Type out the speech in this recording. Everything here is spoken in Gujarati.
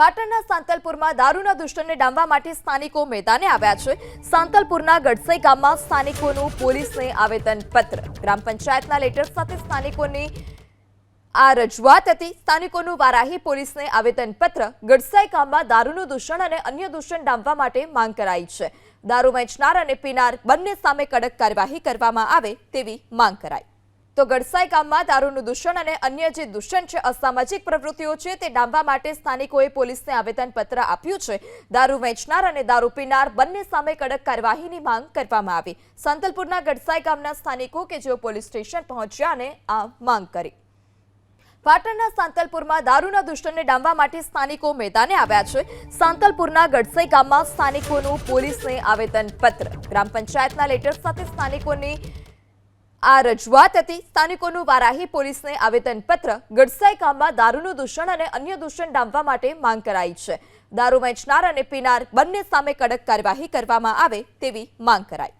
પાટણના સાંતલપુરમાં દારૂના દુષ્ટને ડામવા માટે સ્થાનિકો મેદાને આવ્યા છે. સાંતલપુરના ગડસઈ ગામમાં સ્થાનિકોનું પોલીસને આવેદનપત્ર. ગ્રામ પંચાયતના લેટર સાથે સ્થાનિકોની આ રજૂઆત હતી. સ્થાનિકોનું વારાહી પોલીસને આવેદનપત્ર. ગડસાઈ ગામમાં દારૂનું દૂષણ અને અન્ય દૂષણ ડામવા માટે માંગ કરાઈ છે. દારૂ વેચનાર અને પીનાર બંને સામે કડક કાર્યવાહી કરવામાં આવે તેવી માંગ કરાઈ. તો ગડસાઈ ગામમાં દારૂનું દૂષણ અને અન્ય જે દૂષણ છે, અસામાજિક પ્રવૃત્તિઓ છે, તે ડામવા માટે સ્થાનિકોએ પોલીસને આવેદનપત્ર આપ્યું છે. દારૂ વેચનાર અને દારૂ પીનાર બંને સામે કડક કાર્યવાહીની માંગ કરવામાં આવી. સંતલપુરના ગડસાઈ ગામના સ્થાનિકો કે જેઓ પોલીસ સ્ટેશન પહોંચ્યા અને આ માંગ કરી. પાટણના સાંતલપુરમાં દારૂના દુષણને ડામવા માટે સ્થાનિકો મેદાને આવ્યા છે. સાંતલપુરના ગડસઈ ગામમાં સ્થાનિકોનું પોલીસને આવેદનપત્ર. ગ્રામ પંચાયતના લેટર સાથે સ્થાનિકોની આ રજૂઆત હતી સ્થાનિકોનું વારાહી પોલીસને આવેદનપત્ર, ગડસાઈ ગામમાં દારૂનું દૂષણ અને અન્ય દૂષણ ડામવા માટે માંગ કરાઈ છે. દારૂ વેચનાર અને પીનાર બંને સામે કડક કાર્યવાહી કરવામાં આવે તેવી માંગ કરાઈ.